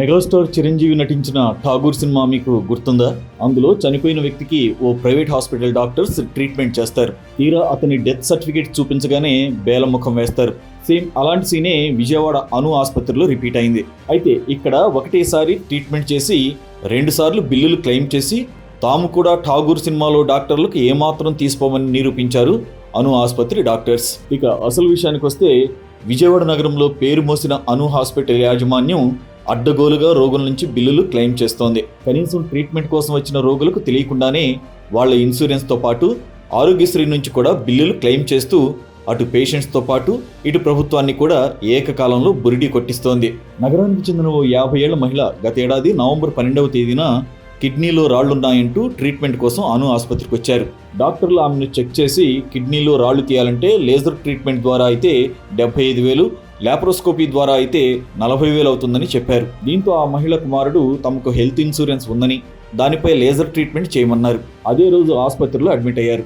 Megastar Chiranjeevi నటించిన Tagore cinema మీకు గుర్తుందా? అందులో చనిపోయిన వ్యక్తికి ఓ ప్రైవేట్ హాస్పిటల్ డాక్టర్స్ ట్రీట్మెంట్ చేస్తారు. తీరా అతని డెత్ సర్టిఫికేట్ చూపించగానే బేల ముఖం వేస్తారు. సేమ్ అలాంటి సీనే విజయవాడ అను ఆసుపత్రిలో రిపీట్ అయింది. అయితే ఇక్కడ ఒకటేసారి ట్రీట్మెంట్ చేసి రెండుసార్లు బిల్లులు క్లెయిమ్ చేసి తాము కూడా ఠాగూర్ సినిమాలో డాక్టర్లకు ఏమాత్రం తీసుకోమని నిరూపించారు అను ఆసుపత్రి డాక్టర్స్. ఇక అసలు విషయానికి వస్తే విజయవాడ నగరంలో పేరు మోసిన అను హాస్పిటల్ యాజమాన్యం అడ్డగోలుగా రోగుల నుంచి బిల్లులు క్లెయిమ్ చేస్తోంది. కనీసం ట్రీట్మెంట్ కోసం వచ్చిన రోగులకు తెలియకుండానే వాళ్ళ ఇన్సూరెన్స్తో పాటు ఆరోగ్యశ్రీ నుంచి కూడా బిల్లులు క్లెయిమ్ చేస్తూ అటు పేషెంట్స్తో పాటు ఇటు ప్రభుత్వాన్ని కూడా ఏకకాలంలో బురిడి కొట్టిస్తోంది. నగరానికి చెందిన ఓ యాభై ఏళ్ళ మహిళ గతేడాది నవంబర్ పన్నెండవ తేదీన కిడ్నీలో రాళ్ళున్నాయంటూ ట్రీట్మెంట్ కోసం అను ఆసుపత్రికి వచ్చారు. డాక్టర్లు ఆమెను చెక్ చేసి కిడ్నీలో రాళ్ళు తీయాలంటే లేజర్ ట్రీట్మెంట్ ద్వారా అయితే డెబ్బై ఐదు వేలు లాప్రోస్కోపీ ద్వారా అయితే నలభై వేలు అవుతుందని చెప్పారు. దీంతో ఆ మహిళ కుమారుడు తమకు హెల్త్ ఇన్సూరెన్స్ ఉందని దానిపై లేజర్ ట్రీట్మెంట్ చేయమన్నారు. అదే రోజు ఆసుపత్రిలో అడ్మిట్ అయ్యారు.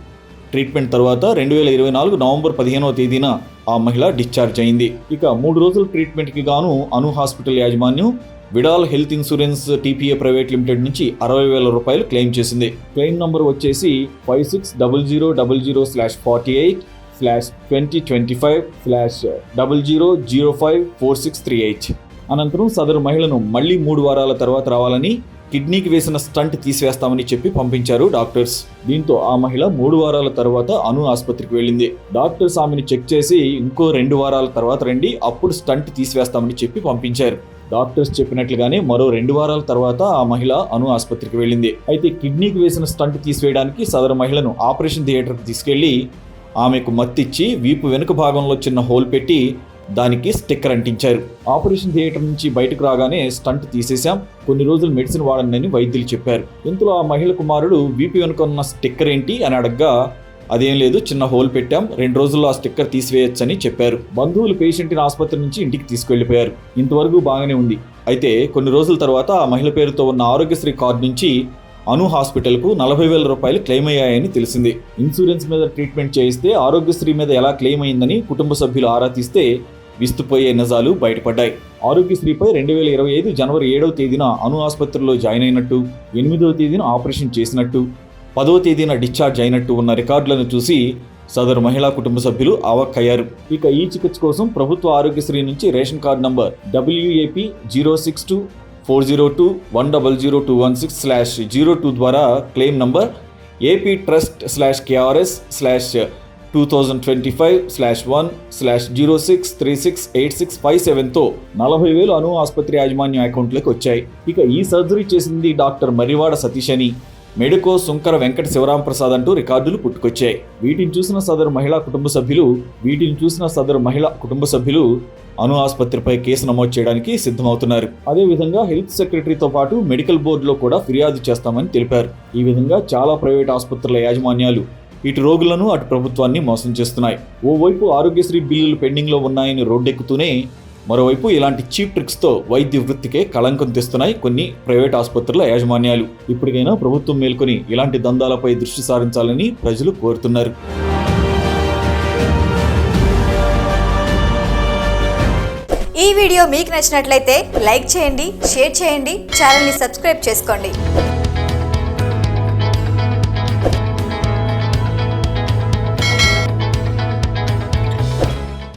ట్రీట్మెంట్ తర్వాత రెండు వేల ఇరవై నాలుగు నవంబర్ పదిహేనవ తేదీన ఆ మహిళ డిశ్చార్జ్ అయింది. ఇక మూడు రోజుల ట్రీట్మెంట్కి గాను అను హాస్పిటల్ యాజమాన్యం Vidal health insurance TPA private limited నుంచి అరవై వేల రూపాయలు క్లెయిమ్ చేసింది. క్లెయిమ్ నంబర్ వచ్చేసి five six double zero double zero slash forty eight slash twenty twenty five slash double zero zero five four six three eight అనంతరం సదరు మహిళను మళ్ళీ మూడు వారాల తర్వాత రావాలని కిడ్నీకి వేసిన స్టంట్ తీసివేస్తామని చెప్పి పంపించారు డాక్టర్స్. దీంతో ఆ మహిళ మూడు వారాల తర్వాత అను ఆసుపత్రికి వెళ్ళింది. డాక్టర్స్ ఆమెను చెక్ చేసి ఇంకో రెండు వారాల తర్వాత రండి అప్పుడు స్టంట్ తీసివేస్తామని చెప్పి పంపించారు. డాక్టర్స్ చెప్పినట్లుగానే మరో రెండు వారాల తర్వాత ఆ మహిళ అను ఆసుపత్రికి వెళ్ళింది. అయితే కిడ్నీకి వేసిన స్టంట్ తీసివేయడానికి సదరు మహిళను ఆపరేషన్ థియేటర్కి తీసుకెళ్ళి ఆమెకు మత్తిచ్చి వీపు వెనుక భాగంలో చిన్న హోల్ పెట్టి దానికి స్టిక్కర్ అంటించారు. ఆపరేషన్ థియేటర్ నుంచి బయటకు రాగానే స్టంట్ తీసేశాం. కొన్ని రోజులు మెడిసిన్ వాడండి వైద్యులు చెప్పారు. ఇంతలో ఆ మహిళ కుమారుడు వీపు వెనుక ఉన్న స్టిక్కర్ ఏంటి అని అడగ్గా అదేం లేదు చిన్న హోల్ పెట్టాం. రెండు రోజుల్లో ఆ స్టిక్కర్ తీసివేయొచ్చని చెప్పారు. బంధువులు పేషెంట్ని ఆసుపత్రి నుంచి ఇంటికి తీసుకెళ్ళిపోయారు ఇంతవరకు బాగానే ఉంది. అయితే కొన్ని రోజుల తర్వాత ఆ మహిళ పేరుతో ఉన్న ఆరోగ్యశ్రీ కార్డు నుంచి అను హాస్పిటల్కు నలభై వేల రూపాయలు క్లెయిమ్ అయ్యాయని తెలిసింది. ఇన్సూరెన్స్ మీద ట్రీట్మెంట్ చేయిస్తే ఆరోగ్యశ్రీ మీద ఎలా క్లెయిమ్ అయిందని కుటుంబ సభ్యులు ఆరా తీస్తే విస్తుపోయే నిజాలు బయటపడ్డాయి. ఆరోగ్యశ్రీపై రెండు వేల ఇరవై ఐదు జనవరి ఏడవ తేదీన అను ఆసుపత్రిలో జాయిన్ అయినట్టు ఎనిమిదవ తేదీన ఆపరేషన్ చేసినట్టు పదవ తేదీన డిశ్చార్జ్ అయినట్టు ఉన్న రికార్డులను చూసి సదరు మహిళా కుటుంబ సభ్యులు అవక్కయ్యారు ఇక ఈ చికిత్స కోసం ప్రభుత్వ ఆరోగ్యశ్రీ నుంచి ration card number WAP zero six two four zero two one double zero two one six slash zero two ద్వారా claim number AP trust slash KRS slash two thousand twenty five slash one slash zero six three six eight six five సెవెన్తో నలభై వేలు అను ఆసుపత్రి యాజమాన్యం అకౌంట్లోకి వచ్చాయి. ఇక ఈ surgery చేసింది డాక్టర్ మరివాడ సతీష్ అని మెడికో సుంకర వెంకట శివరాం ప్రసాద్ అంటూ రికార్డులు పుట్టుకొచ్చాయి. వీటిని చూసిన సదరు మహిళా కుటుంబ సభ్యులు వీటిని చూసిన సదరు మహిళా కుటుంబ సభ్యులు అను ఆసుపత్రిపై కేసు నమోదు చేయడానికి సిద్ధమవుతున్నారు. అదేవిధంగా హెల్త్ సెక్రటరీతో పాటు మెడికల్ బోర్డులో కూడా ఫిర్యాదు చేస్తామని తెలిపారు. ఈ విధంగా చాలా ప్రైవేట్ ఆసుపత్రుల యాజమాన్యాలు ఇటు రోగులను అటు ప్రభుత్వాన్ని మోసం చేస్తున్నాయి. ఓవైపు ఆరోగ్యశ్రీ బిల్లులు పెండింగ్లో ఉన్నాయని రోడ్డెక్కుతూనే మరోవైపు ఇలాంటి చీప్ ట్రిక్స్తో వైద్య వృత్తికే కళంకం తెస్తున్నాయి కొన్ని ప్రైవేట్ ఆసుపత్రుల యాజమాన్యాలు. ఇప్పటికైనా ప్రభుత్వం మేల్కొని ఇలాంటి దందాలపై దృష్టి సారించాలని ప్రజలు కోరుతున్నారు. ఈ వీడియో మీకు నచ్చినట్లయితే లైక్ చేయండి షేర్ చేయండి ఛానల్ని సబ్స్క్రైబ్ చేసుకోండి.